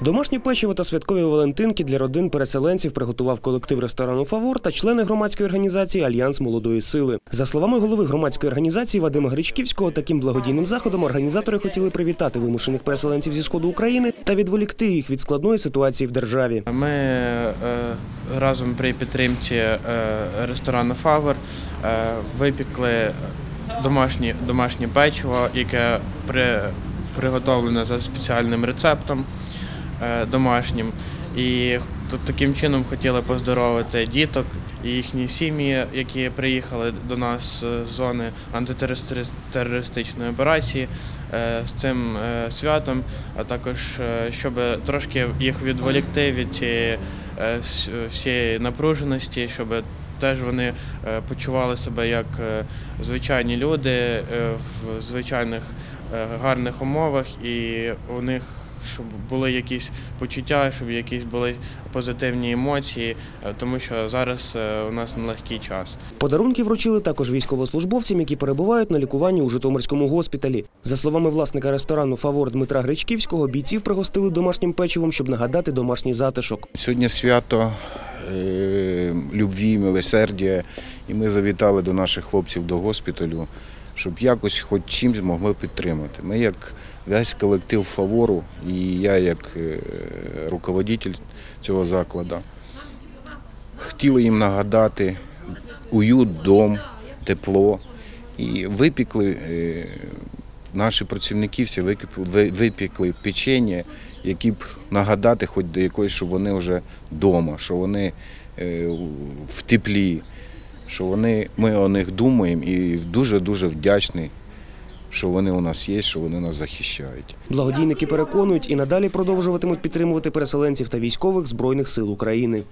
Домашнє печиво та святкові валентинки для родин переселенців приготував колектив ресторану Фавор та члени громадської організації Альянс молодої сили. За словами голови громадської організації Вадима Гречківського, таким благодійним заходом організатори хотіли привітати вимушених переселенців зі сходу України та відволікти їх від складної ситуації в державі. Ми е, разом при підтримці е, ресторану Фавор е, випікли домашнє, домашнє печиво, яке при, приготовлене за спеціальним рецептом домашнім. І тут таким чином хотіли поздоровити діток і їхні сім'ї, які приїхали до нас з зони антитерористичної операції е, з цим е, святом, а також е, щоб трошки їх відволікти від цієї е, всієї напруженості, щоб теж вони е, почували себе як е, звичайні люди е, в звичайних е, гарних умовах, і у них щоб були якісь почуття, щоб якісь були позитивні емоції, е, тому що зараз е, у нас нелегкий час. Подарунки вручили також військовослужбовцям, які перебувають на лікуванні у Житомирському госпіталі. За словами власника ресторану Фавор Дмитра Гречківського, бійців пригостили домашнім печивом, щоб нагадати домашній затишок. Сьогодні свято е, любві, милосердя, і ми завітали до наших хлопців до госпіталю, щоб якось хоч чимось могли підтримати. Ми як весь колектив фавору, і я як е, руководитель цього закладу, хотіли їм нагадати уют, дом, тепло. І випікли е, наші працівники всі випікли печення, які б нагадати хоч до якоїсь, щоб вони вже вдома, що вони в теплі, що вони, ми о них думаємо і дуже-дуже вдячні, що вони у нас є, що вони нас захищають. Благодійники переконують і надалі продовжуватимуть підтримувати переселенців та військових збройних сил України.